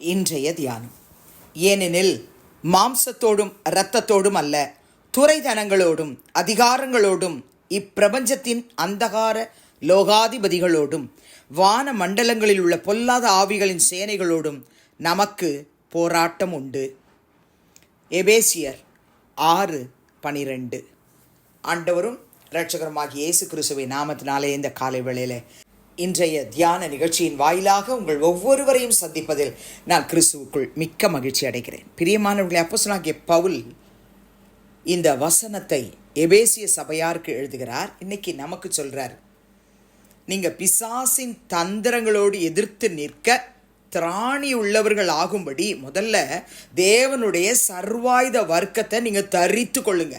இன்றைய தியானம். ஏனெனில் மாம்சத்தோடும் இரத்தத்தோடும் அல்ல துறைதனங்களோடும் அதிகாரங்களோடும் இப்பிரபஞ்சத்தின் அந்தகார லோகாதிபதிகளோடும் வான மண்டலங்களில் உள்ள பொல்லாத ஆவிகளின் சேனைகளோடும் நமக்கு போராட்டம் உண்டு. எபேசியர் ஆறு பனிரெண்டு. ஆண்டவரும் இரட்சகருமாகிய இயேசு கிறிஸ்துவை நாமத்தினாலே இந்த காலை வேளையிலே இன்றைய தியான நிகழ்ச்சியின் வாயிலாக உங்கள் ஒவ்வொருவரையும் சந்திப்பதில் நான் கிறிஸ்துவுக்குள் மிக்க மகிழ்ச்சி அடைகிறேன். பிரியமானவர்களே அப்போஸ்தலனாகிய பவுல் இந்த வசனத்தை எபேசிய சபையாருக்கு எழுதுகிறார். இன்னைக்கு நமக்கு சொல்கிறார் நீங்கள் பிசாசின் தந்திரங்களோடு எதிர்த்து நிற்க திராணி உள்ளவர்கள் ஆகும்படி முதல்ல தேவனுடைய சர்வாயுத வர்க்கத்தை நீங்கள் தரித்து கொள்ளுங்க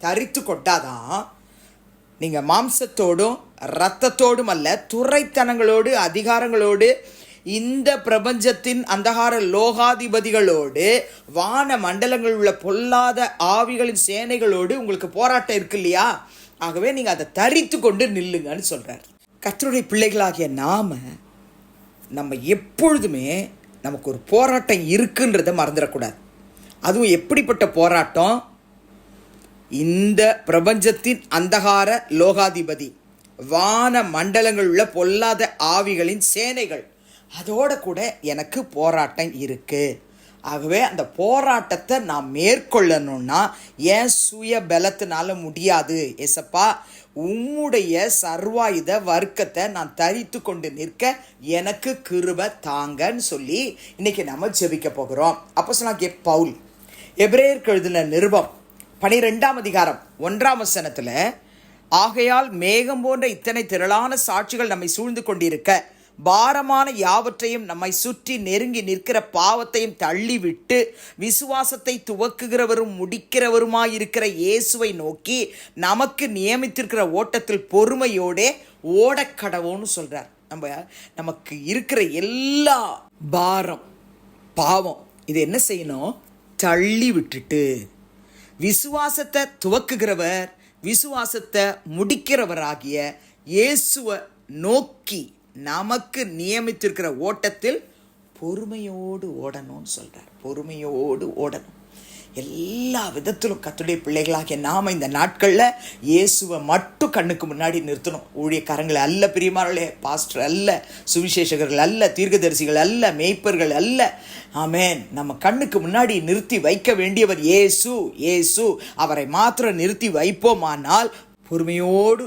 தரித்து கொட்டாதான் நீங்கள் மாம்சத்தோடும் இரத்தத்தோடும் அல்ல துறைத்தனங்களோடு அதிகாரங்களோடு இந்த பிரபஞ்சத்தின் அந்தகார லோகாதிபதிகளோடு வான மண்டலங்களில் உள்ள பொல்லாத ஆவிகளின் சேனைகளோடு உங்களுக்கு போராட்டம் இருக்கு இல்லையா? ஆகவே நீங்கள் அதை தரித்து கொண்டு நில்லுங்கன்னு சொல்கிறார் கத்தருடைய பிள்ளைகளாகிய நாம நம்ம எப்பொழுதுமே நமக்கு ஒரு போராட்டம் இருக்குன்றதை மறந்துடக்கூடாது. அதுவும் எப்படிப்பட்ட போராட்டம்? இந்த பிரபஞ்சத்தின் அந்தகார லோகாதிபதி. வான மண்டலங்கள் உள்ள பொல்லாத ஆவிகளின் சேனைகள். அதோட கூட எனக்கு போராட்டம் இருக்கு. ஆகவே அந்த போராட்டத்தை நான் மேற்கொள்ளணும்னா ஏன் சுய பலத்தினால முடியாது? எசப்பா உம்முடைய சர்வாயுத வர்க்கத்தை நான் தரித்து கொண்டு நிற்க எனக்கு கிருப தாங்கன்னு சொல்லி இன்னைக்கு நம்ம ஜெபிக்க போகிறோம். அப்போ சொன்னாங்க பவுல் எபிரேயருக்கு எழுதின நிருபம் பனிரெண்டாம் அதிகாரம் ஒன்றாம் வசனத்தில் ஆகையால் மேகம் போன்ற இத்தனை திரளான சாட்சிகள் நம்மை சூழ்ந்து கொண்டிருக்க பாரமான யாவற்றையும் நம்மை சுற்றி நெருங்கி நிற்கிற பாவத்தையும் தள்ளிவிட்டு விசுவாசத்தை துவக்குகிறவரும் முடிக்கிறவருமாயிருக்கிற இயேசுவை நோக்கி நமக்கு நியமித்திருக்கிற ஓட்டத்தில் பொறுமையோடே ஓடக்கடவோன்னு சொல்கிறார் நம்ம நமக்கு இருக்கிற எல்லா பாரம் பாவம் இது என்ன செய்யணும்? தள்ளி விட்டுட்டு விசுவாசத்தை துவக்குகிறவர் விசுவாசத்தை முடிக்கிறவராகிய இயேசுவை நோக்கி நமக்கு நியமித்திருக்கிற ஓட்டத்தில் பொறுமையோடு ஓடணும்னு சொல்கிறார் பொறுமையோடு ஓடணும். எல்லா விதத்திலும் கத்துடைய பிள்ளைகளாகிய நாம இந்த நாட்களில் இயேசுவை மட்டும் கண்ணுக்கு முன்னாடி நிறுத்தணும். ஊழியக்காரங்களை அல்ல பிரியமானே பாஸ்டர் அல்ல சுவிசேஷகர்கள் அல்ல தீர்க்கதரிசிகள் அல்ல மேய்ப்பர்கள் அல்ல. ஆமேன். நம்ம கண்ணுக்கு முன்னாடி நிறுத்தி வைக்க வேண்டியவர் இயேசு இயேசு. அவரை மாத்திரம் நிறுத்தி வைப்போமானால் பொறுமையோடு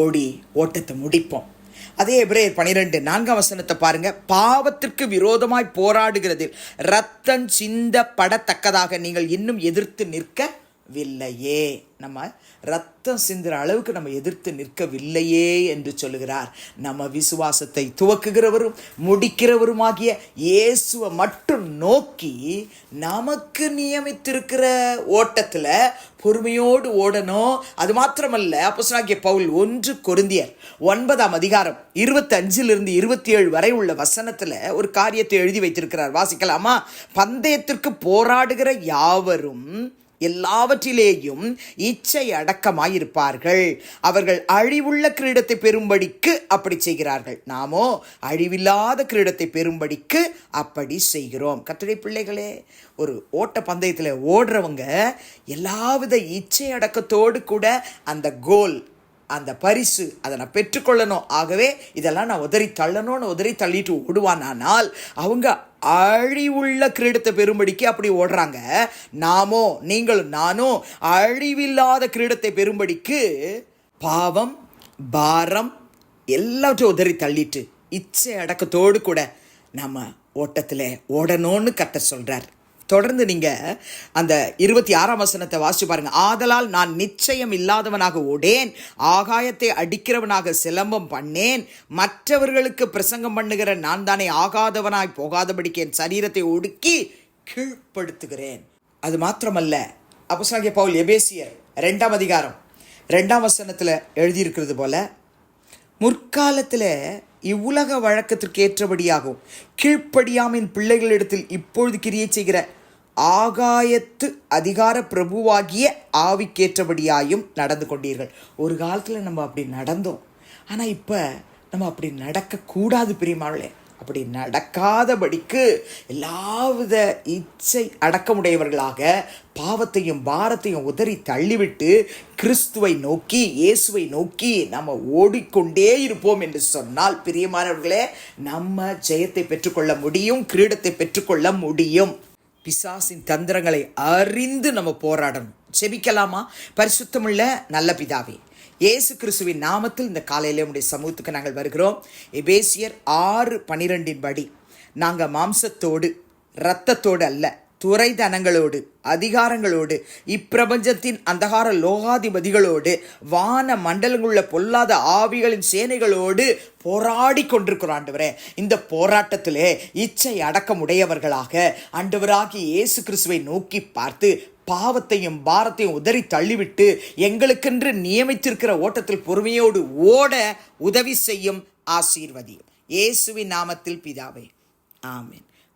ஓடி ஓட்டத்தை முடிப்போம். அதே எப்ரேயர் பனிரெண்டு நான்காம் வசனத்தை பாருங்க. பாவத்திற்கு விரோதமாய் போராடுகிறதில் ரத்தம் சிந்தப்படத்தக்கதாக நீங்கள் இன்னும் எதிர்த்து நிற்க நிற்கவில்லையே நம்ம ரத்தம் சிந்துற அளவுக்கு நம்ம எதிர்த்து நிற்கவில்லையே என்று சொல்லுகிறார். நம்ம விசுவாசத்தை துவக்குகிறவரும் முடிக்கிறவருமாகிய இயேசுவை மட்டும் நோக்கி நமக்கு நியமித்திருக்கிற ஓட்டத்தில் பொறுமையோடு ஓடணும். அது மாத்திரமல்ல அப்போசனாகிய பவுல் ஒன்று கொருந்தியர் ஒன்பதாம் அதிகாரம் இருபத்தஞ்சிலிருந்து இருபத்தி ஏழு வரை உள்ள வசனத்தில் ஒரு காரியத்தை எழுதி வைத்திருக்கிறார். வாசிக்கலாமா? பந்தயத்திற்கு போராடுகிற யாவரும் எல்லாவற்றிலேயும் இச்சை அடக்கமாயிருப்பார்கள். அவர்கள் அழிவுள்ள கிரீடத்தை பெறும்படிக்கு அப்படி செய்கிறார்கள். நாமோ அழிவில்லாத கிரீடத்தை பெறும்படிக்கு அப்படி செய்கிறோம். கத்துடைய பிள்ளைகளே ஒரு ஓட்ட பந்தயத்தில் ஓடுறவங்க எல்லாவித இச்சை அடக்கத்தோடு கூட அந்த கோல் அந்த பரிசு அதை நான் பெற்றுக்கொள்ளணும். ஆகவே இதெல்லாம் நான் உதறி தள்ளணும்னு உதறி தள்ளிட்டு ஓடுவானானால் அவங்க அழிவுள்ள கிரீடத்தை பெறும்படிக்கு அப்படி ஓடுறாங்க. நாமோ நீங்களும் நானும் அழிவில்லாத கிரீடத்தை பெறும்படிக்கு பாவம் பாரம் எல்லாவற்றையும் உதறி தள்ளிட்டு இச்சை அடக்கத்தோடு கூட நம்ம ஓட்டத்தில் ஓடணும்னு கத்த சொல்கிறார் தொடர்ந்து நீங்க அந்த இருபத்தி ஆறாம் வசனத்தை வாசிச்சு பாருங்க. ஆதலால் நான் நிச்சயம் இல்லாதவனாக ஓடேன் ஆகாயத்தை அடிக்கிறவனாக சிலம்பம் பண்ணேன் மற்றவர்களுக்கு பிரசங்கம் பண்ணுகிற நான் தானே ஆகாதவனாய் போகாதபடிக்கு என் சரீரத்தை ஒடுக்கி கீழ்ப்படுத்துகிறேன். அது மாத்திரமல்ல அப்போஸ்தலனாகிய பவுல் எபேசியர் ரெண்டாம் அதிகாரம் ரெண்டாம் வசனத்தில் எழுதியிருக்கிறது போல முற்காலத்தில் இவ்வுலக வழக்கத்திற்கு ஏற்றபடியாகும் கீழ்ப்படியாமின் பிள்ளைகளிடத்தில் இப்பொழுது கிரியை செய்கிற ஆகாயத்து அதிகார பிரபுவாகிய ஆவிக்கேற்றபடியாயும் நடந்து கொண்டீர்கள். ஒரு காலத்தில் நம்ம அப்படி நடந்தோம். ஆனால் இப்போ நம்ம அப்படி நடக்கக்கூடாது பிரியமாவளே அப்படி நடக்காதபடிக்கு எல்லாவித இச்சை அடக்கமுடையவர்களாக பாவத்தையும் பாரத்தையும் உதறி தள்ளிவிட்டு கிறிஸ்துவை நோக்கி இயேசுவை நோக்கி நம்ம ஓடிக்கொண்டே இருப்போம் என்று சொன்னால் பிரியமானவர்களே நம்ம ஜெயத்தை பெற்றுக்கொள்ள முடியும் கிரீடத்தை பெற்றுக்கொள்ள முடியும். பிசாசின் தந்திரங்களை அறிந்து நம்ம போராடணும். செபிக்கலாமா பரிசுத்தமுள்ள நல்ல பிதாவே இயேசு கிறிஸ்துவின் நாமத்தில் இந்த காலையிலே உடைய சமூகத்துக்கு நாங்கள் வருகிறோம். எபேசியர் ஆறு பனிரெண்டின் படி நாங்கள் மாம்சத்தோடு இரத்தத்தோடு அல்ல துறைதனங்களோடு அதிகாரங்களோடு இப்பிரபஞ்சத்தின் அந்தகார லோகாதிபதிகளோடு வான மண்டலங்களுள்ள பொல்லாத ஆவிகளின் சேனைகளோடு போராடி கொண்டிருக்கிறோம் ஆண்டவரே. இந்த போராட்டத்திலே இச்சை அடக்கமுடையவர்களாக ஆண்டவராகி இயேசு கிறிஸ்துவை நோக்கி பார்த்து பாவத்தையும் பாரத்தையும் உதறி தள்ளிவிட்டு எங்களுக்கென்று நியமித்திருக்கிற ஓட்டத்தில் பொறுமையோடு ஓட உதவி செய்யும் ஆசீர்வதியும் இயேசுவின் நாமத்தில் பிதாவே. ஆமென்.